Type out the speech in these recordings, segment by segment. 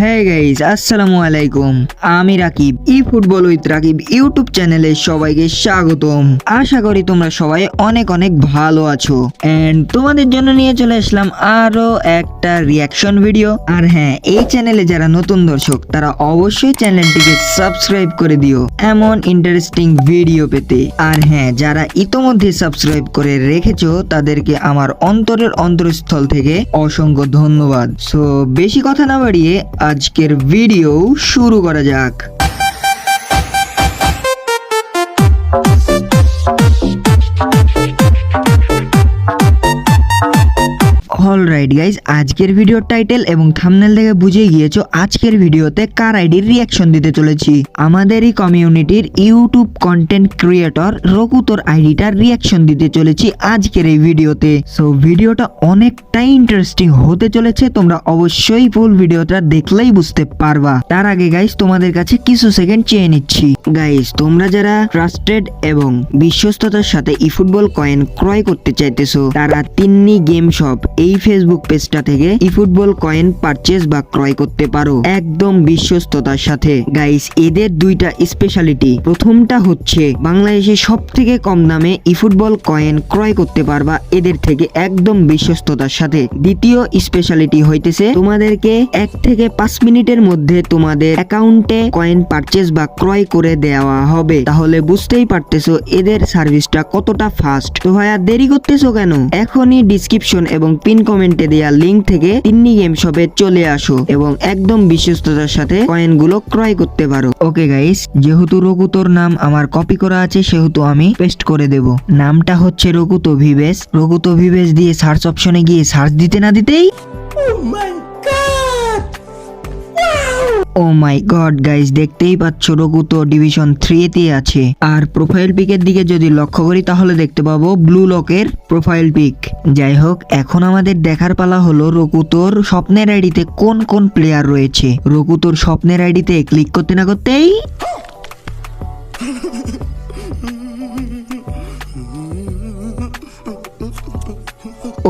হ্যাঁ গাইস আসসালামু আলাইকুম। আমি Rakib e football with Rakib YouTube সবাইকে স্বাগতম। আশা করি ভালো আছো। তোমাদের জন্য নিয়ে চলে আসলাম হ্যাঁ যারা নতুন দর্শক, তারা অবশ্যই চ্যানেলটিকে সাবস্ক্রাইব করে দিও এমন ইন্টারেস্টিং ভিডিও পেতে। আর হ্যাঁ যারা ইতোমধ্যে সাবস্ক্রাইব করে রেখেছো, তাদেরকে আমার অন্তরের অন্তরস্থল থেকে অসংখ্য ধন্যবাদ। সো বেশি কথা না বাড়িয়ে আজকের ভিডিও শুরু করা যাক। অল রাইট গাইজ আজকের ভিডিওর টাইটেল এবং থামনেল দেখে বুঝে গিয়েছো আজকের ভিডিওতে কার আইডির রিয়াকশন দিতে চলেছি। আমাদেরই কমিউনিটির ইউটিউব কন্টেন্ট ক্রিয়েটর রকুতর আইডিটার রিয়াকশন দিতে চলেছি আজকের এই ভিডিওতে সো ভিডিওটা অনেকটাই ইন্টারেস্টিং হতে চলেছে, তোমরা অবশ্যই ফুল ভিডিওটা দেখলেই বুঝতে পারবা। তার আগে গাইজ তোমাদের কাছে কিছু সেকেন্ড চেয়ে নিচ্ছি। গাইজ তোমরা যারা ট্রাস্টেড এবং বিশ্বস্ততার সাথে ই ফুটবল কয়েন ক্রয় করতে চাইতেছো, তারা তিন্নি গেম শপ এই ফেসবুক পেজটা থেকে ই ফুটবল কয়েন পারচেজ বা ক্রয় করতে পারো একদম বিশ্বস্ততার সাথে। গাইস এদের দুইটা স্পেশালিটি প্রথমটা হচ্ছে, বাংলাদেশে সব থেকে কম দামে ই ফুটবল কয়েন ক্রয় করতে পারবা এদের থেকে একদম বিশ্বস্ততার সাথে। দ্বিতীয় স্পেশালিটি হইতেছে, তোমাদেরকে এক থেকে পাঁচ মিনিটের মধ্যে তোমাদের অ্যাকাউন্টে কয়েন পারচেস বা ক্রয় করে দেওয়া হবে। তাহলে বুঝতেই পারতেছো এদের সার্ভিসটা কতটা ফাস্ট তো ভাইয়া, দেরি করতেছো কেন? এখনই ডিসক্রিপশন এবং পিন কমেন্টে দেওয়া লিংক থেকে তিন্নি গেম শপে চলে আসো এবং একদম বিশ্বস্ততার সাথে কয়েনগুলো ক্রয় করতে পারো। ওকে গাইস যেহেতু রঘুতোর নাম আমার কপি করা আছে, সেহেতু আমি পেস্ট করে দেব। নামটা হচ্ছে রঘুতো ভিবেস রঘুতো ভিবেস দিয়ে সার্চ অপশনে গিয়ে সার্চ দিতে না দিতেই ও মাই গড গাইজ দেখতেই পাচ্ছ, রঘু তো ডিভিশন থ্রি থ্রিতে আছে। আর প্রোফাইল পিকের দিকে যদি লক্ষ্য করি, তাহলে দেখতে পাবো ব্লু লকের প্রোফাইল পিক যাই হোক, এখন আমাদের দেখার পালা হলো রকুতোর স্বপ্নের আইডিতে কোন কোন প্লেয়ার রয়েছে। রকুতোর স্বপ্নের আইডিতে ক্লিক করতে না করতেই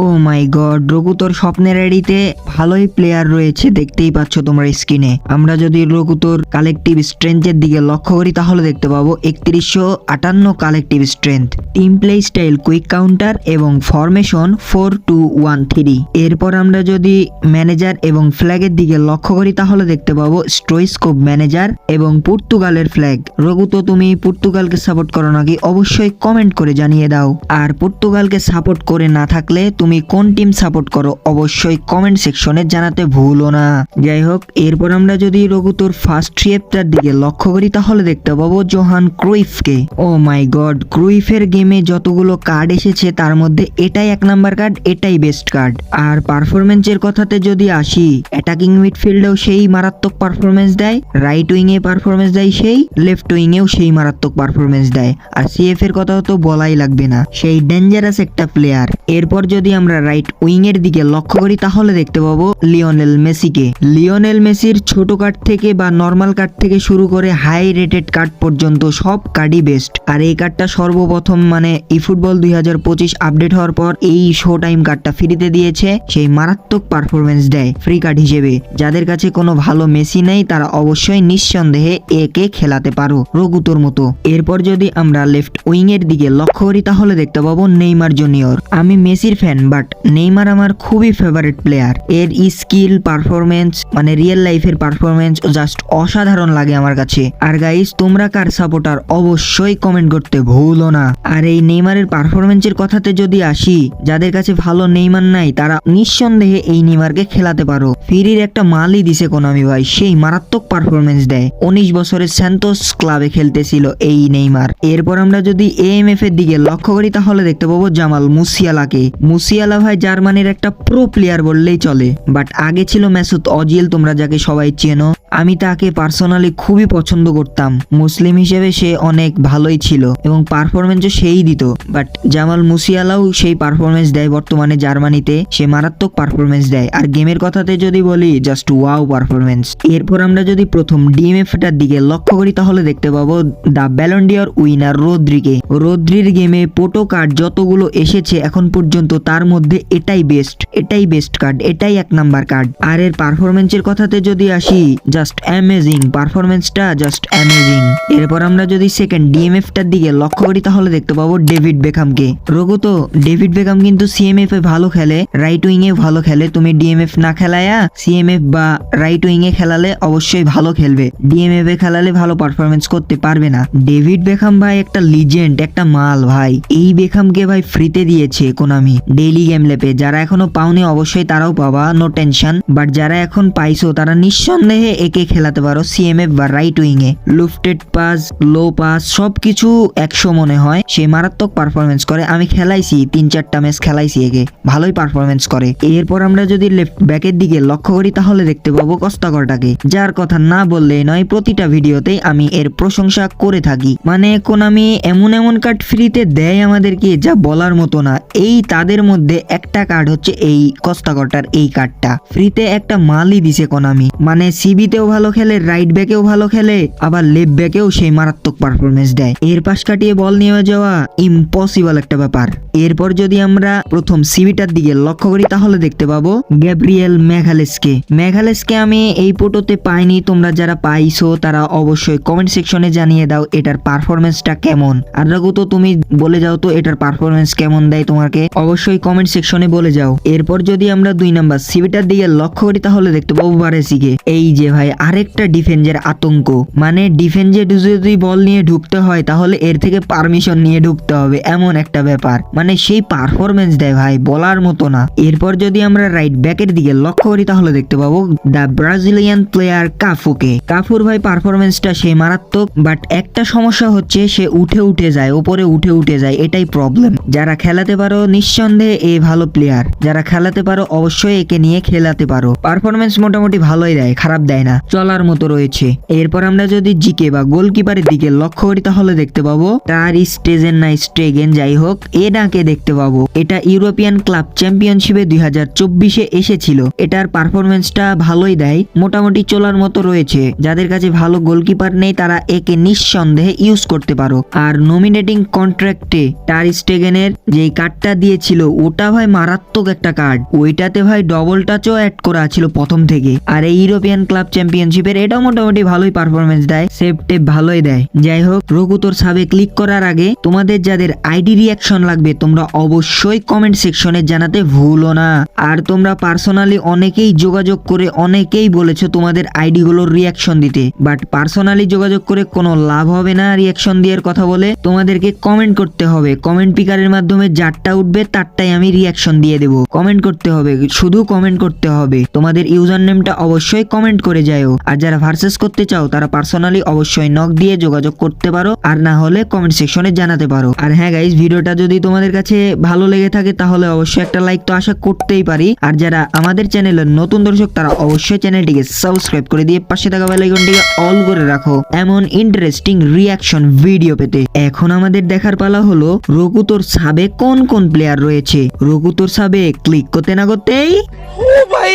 ও মাই গড রঘুতোর স্বপ্নের আইডিতে ভালোই প্লেয়ার রয়েছে, দেখতেই পাচ্ছ তোমরা স্ক্রিনে আমরা যদি রঘুতোর কালেকটিভ স্ট্রেংথের দিকে লক্ষ্য করি, তাহলে দেখতে পাবো একত্রিশশো আটান্ন collective strength team play style quick counter এবং formation four two one three এরপর আমরা যদি ম্যানেজার এবং ফ্ল্যাগের দিকে লক্ষ্য করি, তাহলে দেখতে পাবো স্ট্রোইস্কোপ ম্যানেজার এবং পর্তুগালের ফ্ল্যাগ রঘুতো তুমি পর্তুগালকে সাপোর্ট করো নাকি, অবশ্যই কমেন্ট করে জানিয়ে দাও। আর পর্তুগালকে সাপোর্ট করে না থাকলে তুমি কোন টিম সাপোর্ট করো, অবশ্যই কমেন্ট সেকশনে জানাতে ভুলো না। যাই হোক এরপর আমরা যদি রঘুতোর ফার্স্ট ট্রিপটার দিকে লক্ষ্য করি, তাহলে দেখতে পাবো জোহান ক্রুইফকে। ও মাই গড ক্রুইফের গেমে যতগুলো কার্ড এসেছে, তার মধ্যে এটাই এক নাম্বার কার্ড এটাই বেস্ট কার্ড আর পারফরমেন্সের কথাতে যদি আসি অ্যাটাকিং মিডফিল্ডেও সেই মারাত্মক পারফরমেন্স দেয় রাইট উইং এ পারফরমেন্স দেয় সেই লেফট উইং এও সেই মারাত্মক পারফরমেন্স দেয়। আর সিএফ এর কথা তো বলাই লাগবে না, সেই ডেঞ্জারাস একটা প্লেয়ার এরপর যদি আমরা রাইট উইং এর দিকে লক্ষ্য করি, তাহলে দেখতে পাবো লিওনেল মেসিকে লিওনেল মেসির ছোট কার্ড থেকে বা নর্মাল কার্ড থেকে শুরু করে হাই রেটেড কার্ড পর্যন্ত সব কার্ডই বেস্ট আর এই কার্ডটা সর্বপ্রথম মানে ই ফুটবল দুই হাজার পঁচিশ আপডেট হওয়ার পর এই শো টাইম কার্ডটা ফ্রিতে দিয়েছে। সেই মারাত্মক পারফরমেন্স দেয় ফ্রি কার্ড হিসেবে। যাদের কাছে কোনো ভালো মেসি নেই, তারা অবশ্যই নিঃসন্দেহে একে খেলাতে পারো, রঘুতোর মতো। এরপর যদি আমরা লেফট উইং এর দিকে লক্ষ্য করি, তাহলে দেখতে পাবো নেইমার জুনিয়র আমি মেসির ফ্যান বাট নেইমার আমার খুবই ফেভারিট প্লেয়ার এর স্কিল পারফরমেন্স মানে রিয়েল লাইফের পারফরমেন্স জাস্ট অসাধারণ লাগে আমার কাছে। আর গাইস তোমরা কার সাপোর্টার অবশ্যই কমেন্ট করতে ভুলো না। আর এই নেইমারের পারফরমেন্সের কথাতে যদি আসি, যাদের কাছে ভালো নেইমার নাই, তারা নিঃসন্দেহে এই নেইমারকে খেলাতে পারো। ফিরির একটা মালই দিছে কোনামি ভাই, সেই মারাত্মক পারফরমেন্স দেয়। উনিশ বছরের স্যান্তোস ক্লাবে খেলতেছিল এই নেইমার। এরপর আমরা যদি এএমএফ এর দিকে লক্ষ্য করি, তাহলে দেখতে পাবো জামাল মুসিয়ালাকে। মুসিয়ালা ভাই জার্মানির একটা প্রো প্লেয়ার বললেই চলে। বাট আগে ছিল ম্যাসুদ অজিল, তোমরা যাকে সবাই চেনো। আমি তাকে পার্সোনালি খুবই পছন্দ করতাম। মুসলিম হিসেবে সে অনেক ভালোই ছিল এবং পারফরমেন্সও সেই দিত। বাট জামাল মুসিয়ালাও সেই পারফরমেন্স দেয় বর্তমানে জার্মানিতে। সে মারাত্মক পারফরমেন্স দেয়। আর গেমের কথাতে যদি বলি জাস্ট ওয়াও পারফরমেন্স এরপর আমরা যদি প্রথম ডিএমএফটার দিকে লক্ষ্য করি, তাহলে দেখতে পাবো দ্য ব্যালন্ডিয়র উইনার রোদ্রিকে। রোদ্রির গেমে পোটো কার্ড যতগুলো এসেছে, এখন পর্যন্ত তার তার মধ্যে এটাই বেস্ট এটাই বেস্ট কার্ড এটাই এক নাম্বার কার্ড আর এর পারফরমেন্সের কথাতে যদি আসি জাস্ট অ্যামেজিং পারফরমেন্সটা জাস্ট অ্যামেজিং এরপর আমরা যদি সেকেন্ড ডিএমএফটার দিকে লক্ষ্য করি, তাহলে দেখতে পাবো ডেভিড বেকামকে। রঘু তো, ডেভিড বেকাম কিন্তু সিএমএফ এ ভালো খেলে রাইট উইং এ ভালো খেলে। তুমি ডিএমএফ না খেলায়া সিএমএফ বা রাইট উইং এ খেলালে অবশ্যই ভালো খেলবে। ডিএমএফ এ খেলালে ভালো পারফরমেন্স করতে পারবে না। ডেভিড বেকাম ভাই একটা লিজেন্ড একটা মাল ভাই। এই বেকামকে ভাই ফ্রিতে দিয়েছে কোনামি। ডেইলি গেম লেপে। যারা এখনও পাওনি, অবশ্যই তারাও পাবা। নো টেনশন বাট যারা এখন পাইছো, তারা নিঃসন্দেহে একে খেলাতে পারো সিএমএফ বা রাইট উইং এ। লুফটেড পাস লো পাস সবকিছু একশো মনে হয়। সে মারাত্মক পারফরমেন্স করে। আমি খেলাইছি, তিন চারটা ম্যাচ খেলাইছি একে। ভালোই পারফরমেন্স করে। এরপর আমরা যদি লেফট ব্যাকের দিকে লক্ষ্য করি, তাহলে দেখতে পাবো কস্তাকরটাকে। যার কথা না বললে নয়, প্রতিটা ভিডিওতেই আমি এর প্রশংসা করে থাকি। মানে কোনামি এমন এমন কার্ড ফ্রিতে দেয় আমাদেরকে, যা বলার মতো না। এই তাদের মধ্যে একটা কার্ড হচ্ছে এই কস্তাকরটার এই কার্ডটা ফ্রিতে একটা মালই দিছে কোনামি মানে সিবিতেও ভালো খেলে রাইট ব্যাকেও ভালো খেলে, আবার লেফট ব্যাকেও সেই মারাত্মক পারফরমেন্স দেয়। এর পাশ কাটিয়ে বল নিয়ে যাওয়া ইম্পসিবল একটা ব্যাপার। এরপর যদি আমরা প্রথম সিবিটার দিকে লক্ষ্য করি, তাহলে দেখতে পাবো গ্যাব্রিয়েল ম্যাঘালেসকে ম্যাঘালেসকে আমি এই ফটোতে পাইনি। তোমরা যারা পাইছো, তারা অবশ্যই কমেন্ট সেকশনে জানিয়ে দাও এটার পারফরমেন্সটা কেমন। আর রাখো তো তুমি বলে যাও তো এটার পারফরমেন্স কেমন দেয় তোমাকে। অবশ্যই কমেন্ট সেকশনে বলে যাও। এরপর যদি আমরা দুই নাম্বার সিবিটার দিকে লক্ষ্য করি, তাহলে দেখতে পাবো বারেসিকে। এই যে ভাই, আরেকটা ডিফেন্সের আতঙ্ক। মানে ডিফেন্সে যদি বল নিয়ে ঢুকতে হয়, তাহলে এর থেকে পারমিশন নিয়ে ঢুকতে হবে। এমন একটা ব্যাপার। মানে সেই পারফরমেন্স দেয় ভাই, বলার মতো না। এরপর যদি আমরা রাইট ব্যাকের দিকে লক্ষ্য করি, তাহলে দেখতে পাবো দ্য ব্রাজিলিয়ান প্লেয়ার কাফুকে কাফুর ভাই পারফরমেন্সটা সেই মারাত্মক বাট একটা সমস্যা হচ্ছে, সে উঠে উঠে যায় ওপরে উঠে উঠে যায়, এটাই প্রবলেম যারা খেলাতে পারো, নিঃসন্দেহে এ ভালো প্লেয়ার যারা খেলাতে পারো, অবশ্যই একে নিয়ে খেলাতে পারো। পারফরমেন্স মোটামুটি ভালোই দেয়, খারাপ দেয় না। চলার মতো রয়েছে। এরপর আমরা যদি জিকে বা গোলকিপারের দিকে লক্ষ্য করি, তাহলে দেখতে পাবো, তার স্টেজেন না স্টেগেন যাই হোক, এ ডাকে দেখতে পাবো। এটা ইউরোপিয়ান ক্লাব চ্যাম্পিয়নশিপে দুই হাজার চব্বিশে এসেছিল। এটার পারফরমেন্সটা ভালোই দেয়, মোটামুটি চলার মতো রয়েছে। যাদের কাছে ভালো গোলকিপার নেই, তারা একে নিঃসন্দেহে ইউজ করতে পারো। আর নমিনেটিং কন্ট্রাক্টে টার স্টেগেনের যে কার্ডটা দিয়েছিল ওটা ভাই মারাত্মক একটা কার্ড ওইটাতে ভাই ডবল টাচও অ্যাড করা ছিল প্রথম থেকে। আর এই ইউরোপিয়ান ক্লাব চ্যাম্পিয়নশিপের এটাও মোটামুটি ভালোই পারফরমেন্স দেয় সেভ টেপ ভালোই দেয়। যাই হোক রঘুতর সাবে ক্লিক করার আগে তোমাদের যাদের আইডি রিয়াকশন লাগবে, তোমরা অবশ্যই কমেন্ট সেকশনে জানাতে ভুলো না। আর তোমরা পার্সোনালি অনেকেই যোগাযোগ করে, অনেকেই বলেছ তোমাদের আইডি গুলোর রিয়াকশন দিতে। বাট পার্সোনালি যোগাযোগ করে কোনো লাভ হবে না রিয়াকশন দেওয়ার কথা বলে, তোমাদেরকে কমেন্ট করতে হবে। কমেন্ট পিকারের মাধ্যমে যারটা উঠবে, তারটাই আমি রিয়াকশন দিয়ে দেবো। কমেন্ট করতে হবে, শুধু কমেন্ট করতে হবে। তোমাদের ইউজার নেমটা অবশ্যই কমেন্ট করে যাও আর যারা ভার্সেস করতে চাও, তারা পার্সোনালি অবশ্যই নক দিয়ে যোগাযোগ করতে পারো। আর না হলে কমেন্ট সেকশনে জানাতে পারো। আর হ্যাঁ গাইজ ভিডিওটা যদি তোমাদের কাছে ভালো লেগে থাকে, তাহলে অবশ্যই একটা লাইক তো আশা করতেই পারি। আর যারা আমাদের চ্যানেলের নতুন দর্শক, তারা অবশ্যই চ্যানেলটিকে সাবস্ক্রাইব করে দিয়ে পাশে থাকা বেল আইকনটিকে অল করে রাখো। এমন ইন্টারেস্টিং রিয়াকশন ভিডিও পেতে। এখন আমাদের দেখার পালা হলো রঘুতোর সাবে কোন কোন প্লেয়ার রয়েছে? রঘুতর সাবে ক্লিক করতে না করতেই ও ভাই!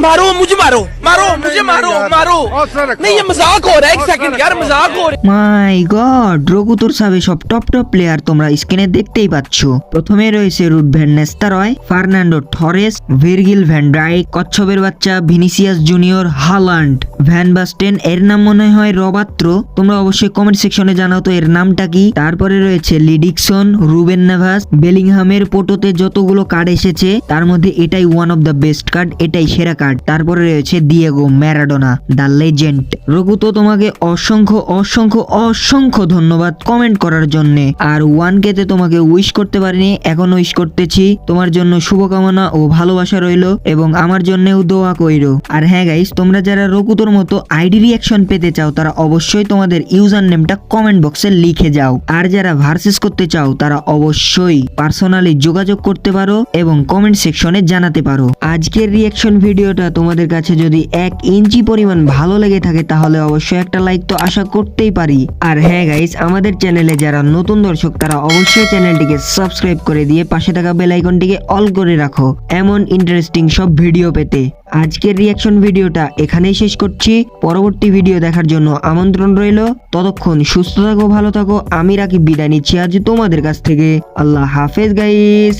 मारो मुझे मारो मारो मुझे मारो मारो नहीं ये मजाक हो रहा है एक सेकंड यार मजाक हो रहा है মাই গড রঘুতোর সাবে সব টপ টপ প্লেয়ার তোমরা স্ক্রিনে দেখতেই পাচ্ছ প্রথমে রয়েছে Ruud van Nistelrooy Fernando Torres Virgil van Dijk কচ্ছপের বাচ্চা Vinicius Junior Haaland van Basten এর নাম মনে হয় রবাত্র তোমরা অবশ্যই কমেন্ট সেকশনে জানাও তো এর নামটা কি তারপরে রয়েছে লিডিকসন রুবেন নাভাস বেলিংহামের পোটোতে যতগুলো কার্ড এসেছে তার মধ্যে এটাই one of the best card এটাই সেরা কার্ড তারপরে রয়েছে Diego Maradona the legend Raghu তো তোমাকে অসংখ্য অসংখ্য অসংখ্য ধন্যবাদ কমেন্ট করার জন্য। আর ওয়ান কে তে তোমাকে উইশ করতে পারিনি, এখন উইশ করতেছি। তোমার জন্য শুভকামনা ও ভালোবাসা রইল এবং আমার জন্যও দোয়া কইরো। আর হ্যাঁ গাইস তোমরা যারা রকুতোর মতো আইডি রিয়াকশন পেতে চাও, তারা অবশ্যই তোমাদের ইউজার নেমটা কমেন্ট বক্সে লিখে যাও। আর যারা ভার্সেস করতে চাও, তারা অবশ্যই পার্সোনালি যোগাযোগ করতে পারো এবং কমেন্ট সেকশনে জানাতে পারো। আজকের রিয়াকশন ভিডিওটা তোমাদের কাছে যদি এক ইঞ্চি পরিমাণ ভালো লেগে থাকে, তাহলে অবশ্যই একটা লাইক তো আশা করতেই পারি। আর হ্যাঁ গাইস আমাদের চ্যানেলে যারা নতুন দর্শক, তারা অবশ্যই চ্যানেলটিকে সাবস্ক্রাইব করে দিয়ে পাশে থাকা বেল আইকনটিকে অল করে রাখো। এমন ইন্টারেস্টিং সব ভিডিও পেতে। আজকের রিয়াকশন ভিডিওটা এখানেই শেষ করছি। পরবর্তী ভিডিও দেখার জন্য আমন্ত্রণ রইল। ততক্ষণ সুস্থ থাকো, ভালো থাকো। আমি রাকিব, বিদায় নিচ্ছি আজ তোমাদের কাছ থেকে। আল্লাহ হাফেজ গাইস